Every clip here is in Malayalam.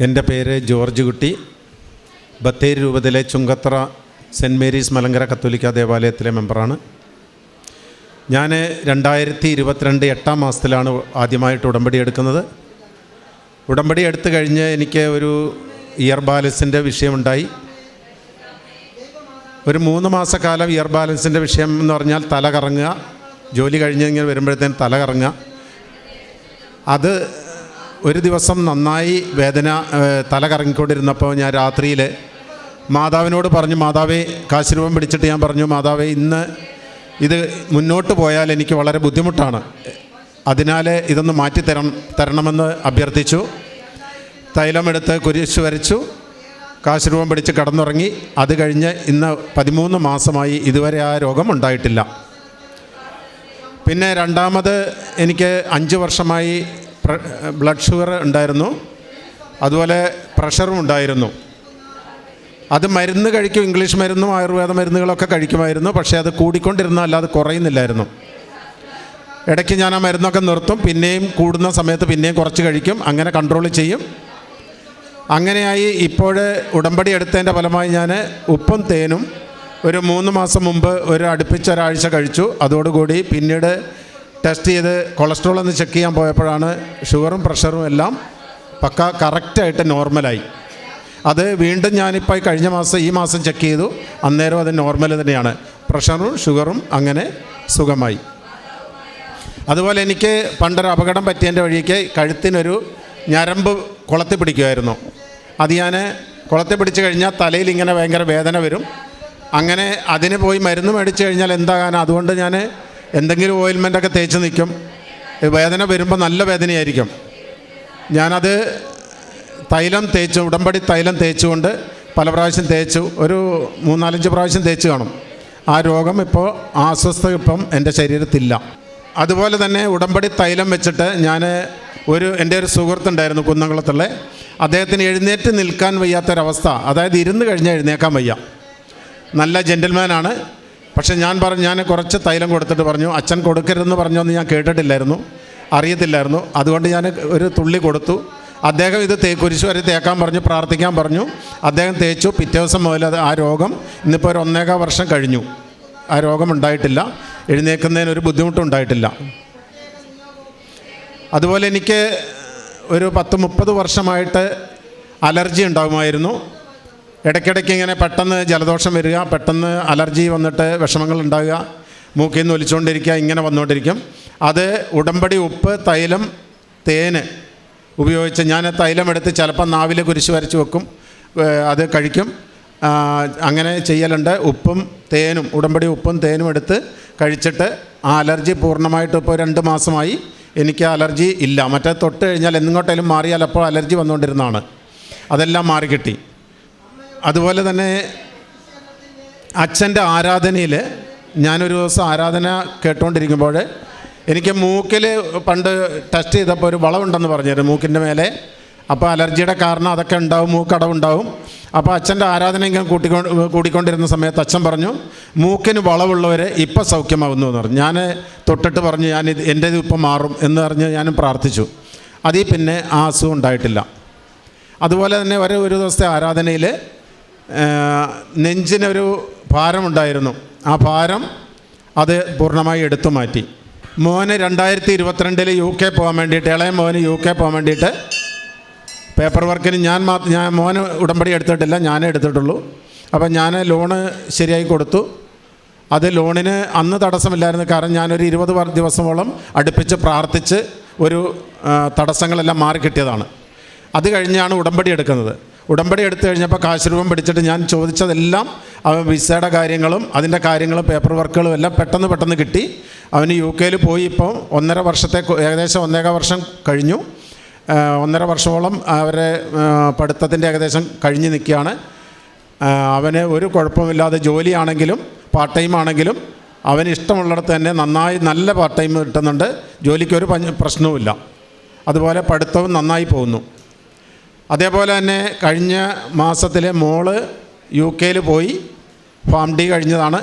എന്റെ പേര് ജോർജ് കുട്ടി. ബത്തേരി രൂപതയിലെ ചുങ്കത്ര സെന്റ് മേരീസ് മലങ്കര കത്തോലിക്ക ദേവാലയത്തിലെ മെമ്പറാണ്. ഞാൻ രണ്ടായിരത്തി ഇരുപത്തിരണ്ട് എട്ടാം മാസത്തിലാണ് ആദ്യമായിട്ട് ഉടമ്പടി എടുക്കുന്നത്. ഉടമ്പടി എടുത്തു കഴിഞ്ഞ് എനിക്ക് ഒരു ഇയർ ബാലൻസിന്റെ വിഷയമുണ്ടായി. ഒരു മൂന്ന് മാസക്കാലം ഇയർ ബാലൻസിന്റെ വിഷയം എന്ന് പറഞ്ഞാൽ തല കറങ്ങുക ജോലി കഴിഞ്ഞ് ഇങ്ങനെ വരുമ്പോഴത്തേന് തല കറങ്ങുക. അത് ഒരു ദിവസം നന്നായി വേദന തല കറങ്ങിക്കൊണ്ടിരുന്നപ്പോൾ ഞാൻ രാത്രിയിൽ മാതാവിനോട് പറഞ്ഞു മാതാവേ കാശുരൂപം പിടിച്ചിട്ട് ഞാൻ പറഞ്ഞു മാതാവേ ഇന്ന് ഇത് മുന്നോട്ട് പോയാൽ എനിക്ക് വളരെ ബുദ്ധിമുട്ടാണ്. അതിനാൽ ഇതൊന്ന് മാറ്റി തരണം തരണമെന്ന് അഭ്യർത്ഥിച്ചു. തൈലമെടുത്ത് കുരിശ് വരച്ചു. കാശുരൂപം പിടിച്ച് കടന്നുറങ്ങി. അത് കഴിഞ്ഞ് ഇന്ന് പതിമൂന്ന് മാസമായി ഇതുവരെ ആ രോഗം ഉണ്ടായിട്ടില്ല. പിന്നെ രണ്ടാമത് എനിക്ക് അഞ്ച് വർഷമായി ബ്ലഡ് ഷുഗർ ഉണ്ടായിരുന്നു. അതുപോലെ പ്രഷറും ഉണ്ടായിരുന്നു. അത് മരുന്ന് കഴിക്കും ഇംഗ്ലീഷ് മരുന്നും ആയുർവേദ മരുന്നുകളൊക്കെ കഴിക്കുമായിരുന്നു. പക്ഷേ അത് കൂടിക്കൊണ്ടിരുന്ന അല്ലാതെ കുറയുന്നില്ലായിരുന്നു. ഇടയ്ക്ക് ഞാൻ ആ മരുന്നൊക്കെ നിർത്തും പിന്നെയും കൂടുന്ന സമയത്ത് പിന്നെയും കുറച്ച് കഴിക്കും അങ്ങനെ കൺട്രോൾ ചെയ്യും. അങ്ങനെയായി ഇപ്പോൾ ഉടമ്പടി എടുത്തതിന്റെ ഫലമായി ഞാൻ ഉപ്പും തേനും ഒരു മൂന്ന് മാസം മുമ്പ് ഒരു അടുപ്പിച്ച ഒരാഴ്ച കഴിച്ചു. അതോടുകൂടി പിന്നീട് ടെസ്റ്റ് ചെയ്ത് കൊളസ്ട്രോൾ ഒന്ന് ചെക്ക് ചെയ്യാൻ പോയപ്പോഴാണ് ഷുഗറും പ്രഷറും എല്ലാം പക്ക കറക്റ്റായിട്ട് നോർമലായി. അത് വീണ്ടും ഞാനിപ്പോൾ കഴിഞ്ഞ മാസം ഈ മാസം ചെക്ക് ചെയ്തു. അന്നേരം അത് നോർമൽ തന്നെയാണ്. പ്രഷറും ഷുഗറും അങ്ങനെ സുഖമായി. അതുപോലെ എനിക്ക് പണ്ടൊരു അപകടം പറ്റിയതിന്റെ വഴിക്ക് കഴുത്തിനൊരു ഞരമ്പ് കുളത്തി പിടിക്കുമായിരുന്നു. അത് ഞാൻ കുളത്തി പിടിച്ചു കഴിഞ്ഞാൽ തലയിൽ ഇങ്ങനെ ഭയങ്കര വേദന വരും. അങ്ങനെ അതിന് പോയി മരുന്ന് മേടിച്ചു കഴിഞ്ഞാൽ എന്താകാൻ അതുകൊണ്ട് ഞാൻ എന്തെങ്കിലും ഓയിൽമെന്റൊക്കെ തേച്ച് നിൽക്കും. വേദന വരുമ്പോൾ നല്ല വേദനയായിരിക്കും. ഞാനത് തൈലം തേച്ചു ഉടമ്പടി തൈലം തേച്ചുകൊണ്ട് പല പ്രാവശ്യം തേച്ചു. ഒരു മൂന്നാലഞ്ച് പ്രാവശ്യം തേച്ച് കാണും. ആ രോഗം ഇപ്പോൾ അസ്വസ്ഥ ഇപ്പം എന്റെ ശരീരത്തില്ല. അതുപോലെ തന്നെ ഉടമ്പടി തൈലം വെച്ചിട്ട് ഞാൻ ഒരു എന്റെ ഒരു സുഹൃത്തുണ്ടായിരുന്നു കുന്നംകുളത്തുള്ള. അദ്ദേഹത്തിന് എഴുന്നേറ്റ് നിൽക്കാൻ വയ്യാത്തൊരവസ്ഥ. അതായത് ഇരുന്ന് കഴിഞ്ഞാൽ എഴുന്നേക്കാൻ വയ്യ. നല്ല ജെന്റിൽമാനാണ് പക്ഷെ ഞാൻ പറഞ്ഞു ഞാൻ കുറച്ച് തൈലം കൊടുത്തിട്ട് പറഞ്ഞു അച്ഛൻ കൊടുക്കരുതെന്ന് പറഞ്ഞൊന്നും ഞാൻ കേട്ടിട്ടില്ലായിരുന്നു അറിയത്തില്ലായിരുന്നു. അതുകൊണ്ട് ഞാൻ ഒരു തുള്ളി കൊടുത്തു. അദ്ദേഹം ഇത് തേ കുരിശ് വരെ തേക്കാൻ പറഞ്ഞു പ്രാർത്ഥിക്കാൻ പറഞ്ഞു. അദ്ദേഹം തേച്ചു. പിറ്റേ ദിവസം മുതൽ ആ രോഗം ഇന്നിപ്പോൾ ഒരു ഒന്നേകാ വർഷം കഴിഞ്ഞു. ആ രോഗം ഉണ്ടായിട്ടില്ല. എഴുന്നേൽക്കുന്നതിന് ഒരു ബുദ്ധിമുട്ടും ഉണ്ടായിട്ടില്ല. അതുപോലെ എനിക്ക് ഒരു പത്ത് മുപ്പത് വർഷമായിട്ട് അലർജി ഉണ്ടാകുമായിരുന്നു. ഇടയ്ക്കിടയ്ക്ക് ഇങ്ങനെ പെട്ടെന്ന് ജലദോഷം വരിക പെട്ടെന്ന് അലർജി വന്നിട്ട് വിഷമങ്ങൾ ഉണ്ടാകുക മൂക്കിൽ നിന്ന് ഒലിച്ചുകൊണ്ടിരിക്കുക ഇങ്ങനെ വന്നുകൊണ്ടിരിക്കും. അത് ഉടമ്പടി ഉപ്പ് തൈലം തേന് ഉപയോഗിച്ച് ഞാൻ തൈലം എടുത്ത് ചിലപ്പോൾ നാവിൽ കുരിശ് വരച്ച് വെക്കും അത് കഴിക്കും. അങ്ങനെ ചെയ്യലുണ്ട്. ഉപ്പും തേനും ഉടമ്പടി ഉപ്പും തേനും എടുത്ത് കഴിച്ചിട്ട് ആ അലർജി പൂർണമായിട്ട് ഇപ്പോൾ രണ്ട് മാസമായി. എനിക്ക് അലർജി ഇല്ല. മറ്റേ തൊട്ട് കഴിഞ്ഞാൽ എങ്ങോട്ടേലും മാറിയാൽ അപ്പോൾ അലർജി വന്നുകൊണ്ടിരുന്നതാണ്. അതെല്ലാം മാറിക്കിട്ടി. അതുപോലെ തന്നെ അച്ഛന്റെ ആരാധനയിൽ ഞാനൊരു ദിവസം ആരാധന കേട്ടുകൊണ്ടിരിക്കുമ്പോൾ എനിക്ക് മൂക്കിൽ പണ്ട് ടെസ്റ്റ് ചെയ്തപ്പോൾ ഒരു വളവുണ്ടെന്ന് പറഞ്ഞിരുന്നു മൂക്കിന്റെ മേലെ. അപ്പോൾ അലർജിയുടെ കാരണം അതൊക്കെ ഉണ്ടാവും മൂക്കടവുണ്ടാവും. അപ്പോൾ അച്ഛന്റെ ആരാധന ഇങ്ങനെ കൂട്ടിക്കൊ കൂടിക്കൊണ്ടിരുന്ന സമയത്ത് അച്ഛൻ പറഞ്ഞു മൂക്കിന് വളവുള്ളവർ ഇപ്പം സൗഖ്യമാവുന്നു എന്ന് പറഞ്ഞു. ഞാൻ തൊട്ടിട്ട് പറഞ്ഞു ഞാൻ ഇത് എന്റെ ഇത് ഇപ്പം മാറും എന്ന് പറഞ്ഞ് ഞാനും പ്രാർത്ഥിച്ചു. അതിൽ പിന്നെ ആ അസുഖം ഉണ്ടായിട്ടില്ല. അതുപോലെ തന്നെ ഒരു ഒരു ദിവസത്തെ ആരാധനയിൽ നെഞ്ചിനൊരു ഭാരമുണ്ടായിരുന്നു. ആ ഭാരം അത് പൂർണമായി എടുത്തു മാറ്റി. മോന് രണ്ടായിരത്തി ഇരുപത്തിരണ്ടിൽ യു കെ പോകാൻ വേണ്ടിയിട്ട് ഇളയ മോന് യു കെ പോകാൻ വേണ്ടിയിട്ട് പേപ്പർ വർക്കിന് ഞാൻ മാ ഞാൻ മോന് ഉടമ്പടി എടുത്തിട്ടില്ല ഞാനേ എടുത്തിട്ടുള്ളൂ. അപ്പം ഞാൻ ലോണ് ശരിയായി കൊടുത്തു. അത് ലോണിന് അന്ന് തടസ്സമില്ലായിരുന്നു. കാരണം ഞാനൊരു ഇരുപത് ദിവസമോളം അടുപ്പിച്ച് പ്രാർത്ഥിച്ച് ഒരു തടസ്സങ്ങളെല്ലാം മാറി കിട്ടിയതാണ് അത് കഴിഞ്ഞാണ് ഉടമ്പടി എടുക്കുന്നത്. ഉടമ്പടി എടുത്തു കഴിഞ്ഞപ്പോൾ കാശ് രൂപം പിടിച്ചിട്ട് ഞാൻ ചോദിച്ചതെല്ലാം അവൻ വിസയുടെ കാര്യങ്ങളും അതിന്റെ കാര്യങ്ങളും പേപ്പർ വർക്കുകളും എല്ലാം പെട്ടെന്ന് പെട്ടെന്ന് കിട്ടി. അവന് യു കെയിൽ പോയി ഇപ്പോൾ ഒന്നര വർഷത്തെ ഏകദേശം ഒന്നേക വർഷം കഴിഞ്ഞു. ഒന്നര വർഷമോളം അവരെ പഠിത്തത്തിന്റെ ഏകദേശം കഴിഞ്ഞ് നിൽക്കുകയാണ്. അവന് ഒരു കുഴപ്പമില്ലാതെ ജോലിയാണെങ്കിലും പാർട്ട് ടൈം ആണെങ്കിലും അവന് ഇഷ്ടമുള്ളിടത്ത് തന്നെ നന്നായി നല്ല പാർട്ട് ടൈം കിട്ടുന്നുണ്ട് ജോലിക്കൊരു പ്രശ്നവുമില്ല. അതുപോലെ പഠിത്തവും നന്നായി പോകുന്നു. അതേപോലെ തന്നെ കഴിഞ്ഞ മാസത്തിലെ മോൾ യു കെയിൽ പോയി. ഫാം ഡി കഴിഞ്ഞതാണ്.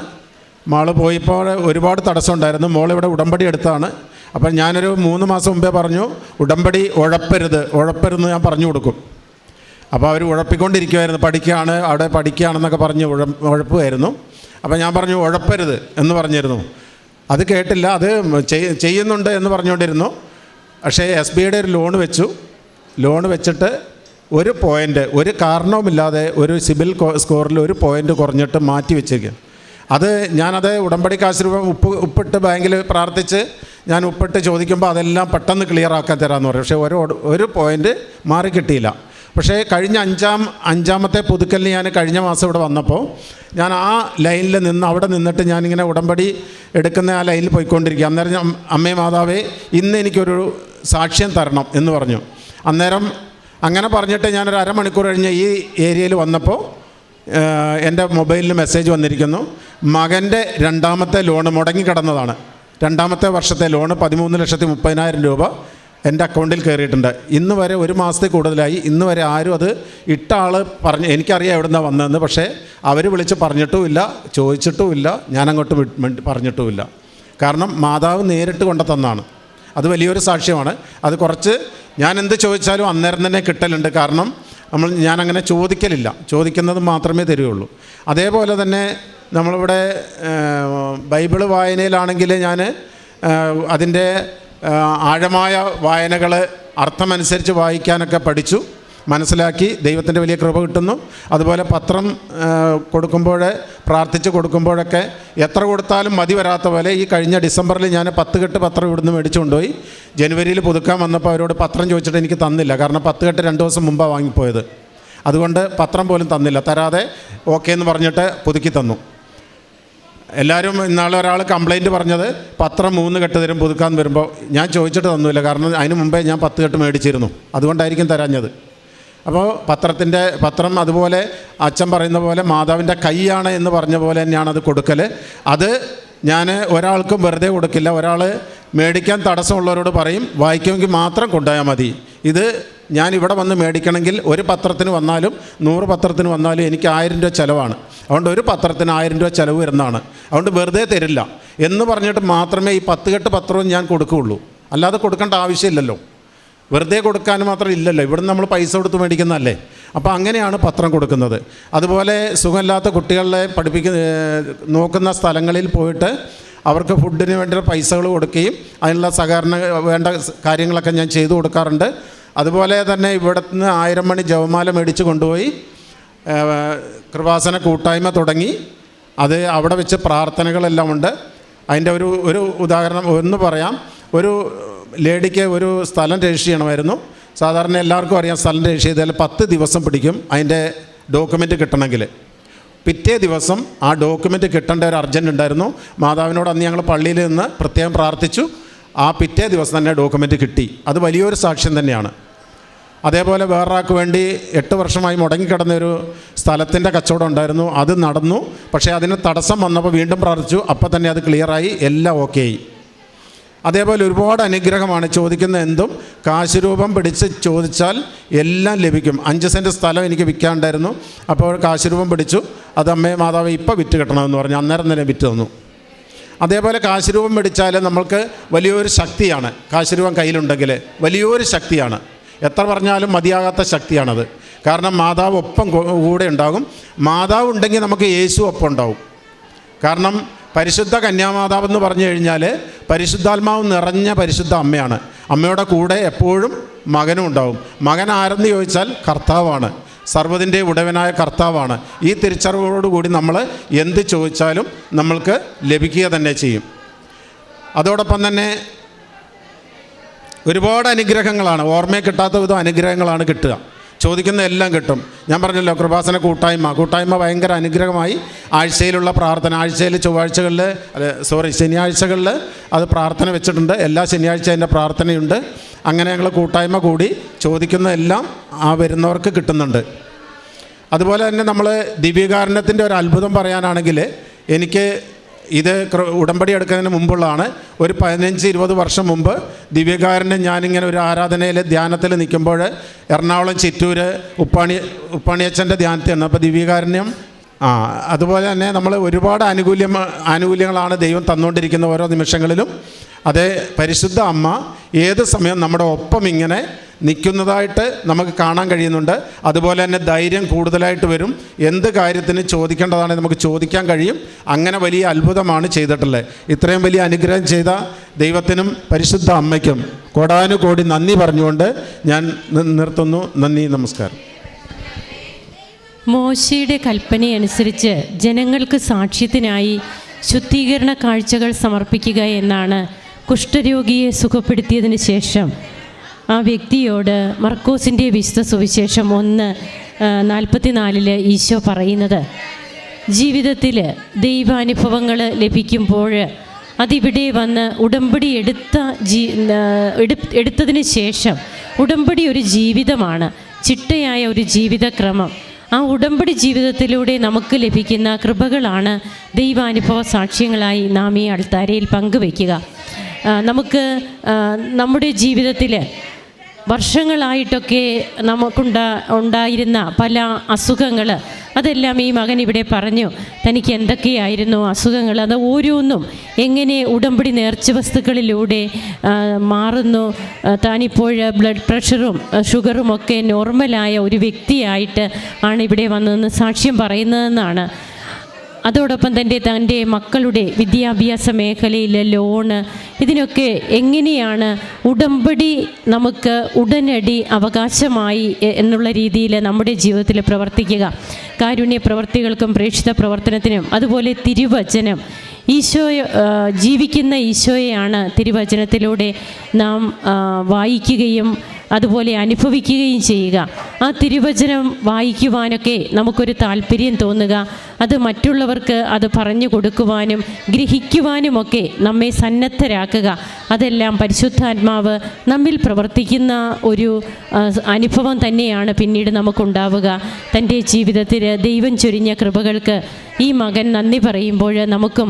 മോൾ പോയപ്പോൾ ഒരുപാട് തടസ്സമുണ്ടായിരുന്നു. മോൾ ഇവിടെ ഉടമ്പടി എടുത്താണ്. അപ്പം ഞാനൊരു മൂന്ന് മാസം മുമ്പേ പറഞ്ഞു ഉടമ്പടി ഉഴപ്പരുത് ഉഴപ്പരുത് ഞാൻ പറഞ്ഞു കൊടുക്കും. അപ്പോൾ അവർ ഉഴപ്പിക്കൊണ്ടിരിക്കുമായിരുന്നു പഠിക്കുകയാണ് അവിടെ പഠിക്കുകയാണെന്നൊക്കെ പറഞ്ഞ് ഉഴ ഉഴപ്പുമായിരുന്നു അപ്പോൾ ഞാൻ പറഞ്ഞു ഉഴപ്പരുത് എന്ന് പറഞ്ഞിരുന്നു. അത് കേട്ടില്ല അത് ചെയ്യുന്നുണ്ട് എന്ന് പറഞ്ഞുകൊണ്ടിരുന്നു. പക്ഷേ എസ് ബി ഐയുടെ ഒരു ലോൺ വെച്ചു. ലോൺ വെച്ചിട്ട് ഒരു പോയിന്റ് ഒരു കാരണവുമില്ലാതെ ഒരു സിബിൽ സ്കോറിൽ ഒരു പോയിന്റ് കുറഞ്ഞിട്ട് മാറ്റി വെച്ചിരിക്കുക അത് ഞാനത് ഉടമ്പടി കാശ് രൂപ ഉപ്പ് ഉപ്പിട്ട് ബാങ്കിൽ പ്രാർത്ഥിച്ച് ഞാൻ ഉപ്പിട്ട് ചോദിക്കുമ്പോൾ അതെല്ലാം പെട്ടെന്ന് ക്ലിയർ ആക്കാൻ തരാമെന്ന് പറയും. പക്ഷേ ഒരു ഒരു പോയിന്റ് മാറി കിട്ടിയില്ല. പക്ഷേ കഴിഞ്ഞ അഞ്ചാം അഞ്ചാമത്തെ പുതുക്കലിന് ഞാൻ കഴിഞ്ഞ മാസം ഇവിടെ വന്നപ്പോൾ ഞാൻ ആ ലൈനിൽ നിന്ന് അവിടെ നിന്നിട്ട് ഞാനിങ്ങനെ ഉടമ്പടി എടുക്കുന്ന ആ ലൈനിൽ പോയിക്കൊണ്ടിരിക്കുക അന്നേരം അമ്മേ മാതാവേ ഇന്ന് എനിക്കൊരു സാക്ഷ്യം തരണം എന്ന് പറഞ്ഞു. അന്നേരം അങ്ങനെ പറഞ്ഞിട്ട് ഞാനൊരു അരമണിക്കൂർ കഴിഞ്ഞ് ഈ ഏരിയയിൽ വന്നപ്പോൾ എന്റെ മൊബൈലിൽ മെസ്സേജ് വന്നിരിക്കുന്നു മകന്റെ രണ്ടാമത്തെ ലോണ് മുടങ്ങിക്കിടന്നതാണ്. രണ്ടാമത്തെ വർഷത്തെ ലോണ് പതിമൂന്ന് ലക്ഷത്തി മുപ്പതിനായിരം രൂപ എന്റെ അക്കൗണ്ടിൽ കയറിയിട്ടുണ്ട്. ഇന്ന് വരെ ഒരു മാസത്തിൽ കൂടുതലായി. ഇന്ന് വരെ ആരും അത് ഇട്ട ആൾ പറഞ്ഞ് എനിക്കറിയാം എവിടെ നിന്നാണ് വന്നതെന്ന് പക്ഷേ അവർ വിളിച്ച് പറഞ്ഞിട്ടുമില്ല ചോദിച്ചിട്ടുമില്ല ഞാനങ്ങോട്ട് പറഞ്ഞിട്ടുമില്ല. കാരണം മാതാവ് നേരിട്ട് കൊണ്ടു തന്നാണ് അത് വലിയൊരു സാക്ഷ്യമാണ്. അത് കുറച്ച് ഞാൻ എന്ത് ചോദിച്ചാലും അന്നേരം തന്നെ കിട്ടലുണ്ട്. കാരണം നമ്മൾ ഞാനങ്ങനെ ചോദിക്കലില്ല. ചോദിക്കുന്നത് മാത്രമേ തരികയുള്ളൂ. അതേപോലെ തന്നെ നമ്മളിവിടെ ബൈബിൾ വായനയിലാണെങ്കിൽ ഞാൻ അതിന്റെ ആഴമായ വായനകൾ അർത്ഥമനുസരിച്ച് വായിക്കാനൊക്കെ പഠിച്ചു. മനസ്സിലാക്കി ദൈവത്തിന്റെ വലിയ കൃപ കിട്ടുന്നു. അതുപോലെ പത്രം കൊടുക്കുമ്പോൾ പ്രാർത്ഥിച്ച് കൊടുക്കുമ്പോഴൊക്കെ എത്ര കൊടുത്താലും മതി വരാത്ത പോലെ ഈ കഴിഞ്ഞ ഡിസംബറിൽ ഞാൻ പത്ത് കെട്ട് പത്രം ഇവിടുന്ന് മേടിച്ചു കൊണ്ടുപോയി ജനുവരിയിൽ പുതുക്കാൻ വന്നപ്പോൾ അവരോട് പത്രം ചോദിച്ചിട്ട് എനിക്ക് തന്നില്ല. കാരണം പത്ത് കെട്ട് രണ്ട് ദിവസം മുമ്പാണ് വാങ്ങിപ്പോയത്. അതുകൊണ്ട് പത്രം പോലും തന്നില്ല. തരാതെ ഓക്കെ എന്ന് പറഞ്ഞിട്ട് പുതുക്കി തന്നു. എല്ലാവരും ഇന്നാളെ ഒരാൾ കംപ്ലൈന്റ് പറഞ്ഞത് പത്രം മൂന്ന് കെട്ട് തരും പുതുക്കാൻ വരുമ്പോൾ. ഞാൻ ചോദിച്ചിട്ട് തന്നില്ല. കാരണം അതിന് മുമ്പേ ഞാൻ പത്ത് കെട്ട് മേടിച്ചിരുന്നു. അതുകൊണ്ടായിരിക്കും തരാഞ്ഞത്. അപ്പോൾ പത്രത്തിന്റെ പത്രം അതുപോലെ അച്ഛൻ പറയുന്ന പോലെ മാതാവിന്റെ കൈയാണ് എന്ന് പറഞ്ഞ പോലെ തന്നെയാണ് അത് കൊടുക്കൽ. അത് ഞാൻ ഒരാൾക്കും വെറുതെ കൊടുക്കില്ല. ഒരാൾ മേടിക്കാൻ തടസ്സമുള്ളവരോട് പറയും വായിക്കുമെങ്കിൽ മാത്രം കൊണ്ടുപോയാൽ മതി. ഇത് ഞാൻ ഇവിടെ വന്ന് മേടിക്കണമെങ്കിൽ ഒരു പത്രത്തിന് വന്നാലും നൂറ് പത്രത്തിന് വന്നാലും എനിക്ക് ആയിരം രൂപ ചിലവാണ്. അതുകൊണ്ട് ഒരു പത്രത്തിന് ആയിരം രൂപ ചിലവ് വരുന്നതാണ്. അതുകൊണ്ട് വെറുതെ തരില്ല. എന്ന് പറഞ്ഞിട്ട് മാത്രമേ ഈ പത്ത് കെട്ട് പത്രവും ഞാൻ കൊടുക്കുകയുള്ളൂ. അല്ലാതെ കൊടുക്കേണ്ട ആവശ്യമില്ലല്ലോ. വെറുതെ കൊടുക്കാൻ മാത്രം ഇല്ലല്ലോ. ഇവിടെ നമ്മൾ പൈസ കൊടുത്ത് മേടിക്കുന്നതല്ലേ. അപ്പോൾ അങ്ങനെയാണ് പത്രം കൊടുക്കുന്നത്. അതുപോലെ സുഖമില്ലാത്ത കുട്ടികളെ പഠിപ്പിക്കുന്ന നോക്കുന്ന സ്ഥലങ്ങളിൽ പോയിട്ട് അവർക്ക് ഫുഡിന് വേണ്ടി പൈസകൾ കൊടുക്കുകയും അതിനുള്ള സഹകരണ വേണ്ട കാര്യങ്ങളൊക്കെ ഞാൻ ചെയ്തു കൊടുക്കാറുണ്ട്. അതുപോലെ തന്നെ ഇവിടുന്ന് ആയിരം മണി ജവമാല മേടിച്ച് കൊണ്ടുപോയി കൃപാസന കൂട്ടായ്മ തുടങ്ങി. അത് അവിടെ വെച്ച് പ്രാർത്ഥനകളെല്ലാം ഉണ്ട്. അതിന്റെ ഒരു ഒരു ഉദാഹരണം ഒന്ന് പറയാം. ഒരു ലേഡിക്ക് ഒരു സ്ഥലം രജിസ്റ്റർ ചെയ്യണമായിരുന്നു. സാധാരണ എല്ലാവർക്കും അറിയാം സ്ഥലം രജിസ്റ്റർ ചെയ്താൽ പത്ത് ദിവസം പിടിക്കും അതിന്റെ ഡോക്യുമെന്റ് കിട്ടണമെങ്കിൽ പിറ്റേ ദിവസം ആ ഡോക്യുമെന്റ് കിട്ടേണ്ട ഒരു അർജന്റ് ഉണ്ടായിരുന്നു. മാതാവിനോട് അന്ന് ഞങ്ങൾ പള്ളിയിൽ നിന്ന് പ്രത്യേകം പ്രാർത്ഥിച്ചു. ആ പിറ്റേ ദിവസം തന്നെ ഡോക്യുമെന്റ് കിട്ടി. അത് വലിയൊരു സാക്ഷ്യം തന്നെയാണ്. അതേപോലെ വേറൊരാൾക്ക് വേണ്ടി എട്ട് വർഷമായി മുടങ്ങിക്കിടന്ന ഒരു സ്ഥലത്തിന്റെ കച്ചവടം ഉണ്ടായിരുന്നു. അത് നടന്നു. പക്ഷേ അതിന് തടസ്സം വന്നപ്പോൾ വീണ്ടും പ്രാർത്ഥിച്ചു. അപ്പോൾ തന്നെ അത് ക്ലിയറായി. എല്ലാം ഓക്കെ ആയി. അതേപോലെ ഒരുപാട് അനുഗ്രഹമാണ് ചോദിക്കുന്ന എന്തും. കാശ് രൂപം പിടിച്ച് ചോദിച്ചാൽ എല്ലാം ലഭിക്കും. അഞ്ച് സെന്റ് സ്ഥലം എനിക്ക് വിൽക്കാണ്ടായിരുന്നു. അപ്പോൾ കാശ് രൂപം പിടിച്ചു. അത് അമ്മേ മാതാവ് ഇപ്പോൾ വിറ്റ് കിട്ടണമെന്ന് പറഞ്ഞു. അന്നേരം തന്നെ വിറ്റ് തന്നു. അതേപോലെ കാശ് രൂപം പിടിച്ചാൽ നമ്മൾക്ക് വലിയൊരു ശക്തിയാണ്. കാശ് രൂപം കയ്യിലുണ്ടെങ്കിൽ വലിയൊരു ശക്തിയാണ്. എത്ര പറഞ്ഞാലും മതിയാകാത്ത ശക്തിയാണത്. കാരണം മാതാവ് ഒപ്പം കൂടെ ഉണ്ടാകും. മാതാവ് ഉണ്ടെങ്കിൽ നമുക്ക് യേശു ഒപ്പം ഉണ്ടാവും. കാരണം പരിശുദ്ധ കന്യാമാതാവ് എന്ന് പറഞ്ഞു കഴിഞ്ഞാൽ പരിശുദ്ധാത്മാവ് നിറഞ്ഞ പരിശുദ്ധ അമ്മയാണ്. അമ്മയുടെ കൂടെ എപ്പോഴും മകനും ഉണ്ടാവും. മകൻ ആരെന്ന് ചോദിച്ചാൽ കർത്താവാണ്. സർവതിന്റെ ഉടവനായ കർത്താവാണ്. ഈ തിരിച്ചറിവോടുകൂടി നമ്മൾ എന്ത് ചോദിച്ചാലും നമ്മൾക്ക് ലഭിക്കുക തന്നെ ചെയ്യും. അതോടൊപ്പം തന്നെ ഒരുപാട് അനുഗ്രഹങ്ങളാണ്. ഓർമ്മയെ കിട്ടാത്ത വിധം അനുഗ്രഹങ്ങളാണ് കിട്ടുക. ചോദിക്കുന്ന എല്ലാം കിട്ടും. ഞാൻ പറഞ്ഞല്ലോ കൃപാസന കൂട്ടായ്മ. കൂട്ടായ്മ ഭയങ്കര അനുഗ്രഹമായി ആഴ്ചയിലുള്ള പ്രാർത്ഥന ആഴ്ചയിൽ ചൊവ്വാഴ്ചകളിൽ സോറി ശനിയാഴ്ചകളിൽ അത് പ്രാർത്ഥന വെച്ചിട്ടുണ്ട്. എല്ലാ ശനിയാഴ്ച അതിന്റെ പ്രാർത്ഥനയുണ്ട്. അങ്ങനെ ഞങ്ങൾ കൂട്ടായ്മ കൂടി ചോദിക്കുന്ന എല്ലാം ആ വരുന്നവർക്ക് കിട്ടുന്നുണ്ട്. അതുപോലെ തന്നെ നമ്മൾ ദിവ്യകാരണത്തിന്റെ ഒരു അത്ഭുതം പറയാനാണെങ്കിൽ എനിക്ക് ഇത് ഉടമ്പടി എടുക്കുന്നതിന് മുമ്പുള്ളതാണ്. ഒരു പതിനഞ്ച് ഇരുപത് വർഷം മുമ്പ് ദിവ്യകാരനെ ഞാനിങ്ങനെ ഒരു ആരാധനയിൽ ധ്യാനത്തിൽ നിൽക്കുമ്പോൾ എറണാകുളം ചിറ്റൂർ ഉപ്പാണി ഉപ്പാണിയച്ഛന്റെ ധ്യാനത്തിൽ അപ്പോൾ ദിവ്യകാരുണ്യം ആ അതുപോലെ തന്നെ നമ്മൾ ഒരുപാട് ആനുകൂല്യം ആനുകൂല്യങ്ങളാണ് ദൈവം തന്നുകൊണ്ടിരിക്കുന്ന ഓരോ നിമിഷങ്ങളിലും. അതേ പരിശുദ്ധ അമ്മ ഏത് സമയം നമ്മുടെ ഒപ്പം ഇങ്ങനെ നിൽക്കുന്നതായിട്ട് നമുക്ക് കാണാൻ കഴിയുന്നുണ്ട്. അതുപോലെ തന്നെ ധൈര്യം കൂടുതലായിട്ട് വരും. എന്ത് കാര്യത്തിന് ചോദിക്കേണ്ടതാണെങ്കിൽ നമുക്ക് ചോദിക്കാൻ കഴിയും. അങ്ങനെ വലിയ അത്ഭുതമാണ് ചെയ്തിട്ടുള്ളത്. ഇത്രയും വലിയ അനുഗ്രഹം ചെയ്ത ദൈവത്തിനും പരിശുദ്ധ അമ്മയ്ക്കും കോടാനുകോടി നന്ദി പറഞ്ഞുകൊണ്ട് ഞാൻ നിർത്തുന്നു. നന്ദി നമസ്കാരം. മോശയുടെ കൽപ്പനയനുസരിച്ച് ജനങ്ങൾക്ക് സാക്ഷ്യത്തിനായി ശുദ്ധീകരണ കാഴ്ചകൾ സമർപ്പിക്കുക എന്നാണ് കുഷ്ഠരോഗിയെ സുഖപ്പെടുത്തിയതിന് ശേഷം. ആ വ്യക്തിയോട് മർക്കോസിന്റെ വിശുദ്ധ സുവിശേഷം ഒന്ന് നാൽപ്പത്തിനാലിൽ ഈശോ പറയുന്നത് ജീവിതത്തിൽ ദൈവാനുഭവങ്ങൾ ലഭിക്കുമ്പോൾ അതിവിടെ വന്ന് ഉടമ്പടി എടുത്ത ജീ എടു- എടുത്തതിന് ശേഷം ഉടമ്പടി ഒരു ജീവിതമാണ് ചിട്ടയായ ഒരു ജീവിതക്രമം. ആ ഉടമ്പടി ജീവിതത്തിലൂടെ നമുക്ക് ലഭിക്കുന്ന കൃപകളാണ് ദൈവാനുഭവ സാക്ഷ്യങ്ങളായി നാം ഈ അൾത്താരയിൽ പങ്കുവയ്ക്കുക. നമുക്ക് നമ്മുടെ ജീവിതത്തിൽ വർഷങ്ങളായിട്ടൊക്കെ നമുക്കുണ്ടാ ഉണ്ടായിരുന്ന പല അസുഖങ്ങൾ അതെല്ലാം ഈ മകൻ ഇവിടെ പറഞ്ഞു. തനിക്ക് എന്തൊക്കെയായിരുന്നു അസുഖങ്ങൾ? അത് ഓരോന്നും എങ്ങനെ ഉടമ്പടി നേർച്ച വസ്തുക്കളിലൂടെ മാറുന്നു? താനിപ്പോൾ ബ്ലഡ് പ്രഷറും ഷുഗറും ഒക്കെ നോർമലായ ഒരു വ്യക്തിയായിട്ട് ആണ് ഇവിടെ വന്നതെന്ന് സാക്ഷ്യം പറയുന്നതെന്നാണ് അതോടൊപ്പം തന്നെ തന്റെ മക്കളുടെ വിദ്യാഭ്യാസ മേഖലയിലെ ലോണ് ഇതിനൊക്കെ എങ്ങനെയാണ് ഉടമ്പടി നമുക്ക് ഉടനടി അവകാശമായി എന്നുള്ള രീതിയിൽ നമ്മുടെ ജീവിതത്തിൽ പ്രവർത്തിക്കുക. കാരുണ്യ പ്രവർത്തികൾക്കും പ്രേക്ഷിത പ്രവർത്തനത്തിനും അതുപോലെ തിരുവചനം ഈശോ ജീവിക്കുന്ന ഈശോയെയാണ് തിരുവചനത്തിലൂടെ നാം വായിക്കുകയും അതുപോലെ അനുഭവിക്കുകയും ചെയ്യുക. ആ തിരുവചനം വായിക്കുവാനൊക്കെ നമുക്കൊരു താല്പര്യം തോന്നുക. അത് മറ്റുള്ളവർക്ക് അത് പറഞ്ഞു കൊടുക്കുവാനും ഗ്രഹിക്കുവാനുമൊക്കെ നമ്മെ സന്നദ്ധരാക്കുക. അതെല്ലാം പരിശുദ്ധാത്മാവ് നമ്മിൽ പ്രവർത്തിക്കുന്ന ഒരു അനുഭവം തന്നെയാണ് പിന്നീട് നമുക്കുണ്ടാവുക. തന്റെ ജീവിതത്തിൽ ദൈവം ചൊരിഞ്ഞ കൃപകൾക്ക് ഈ മകൻ നന്ദി പറയുമ്പോൾ നമുക്കും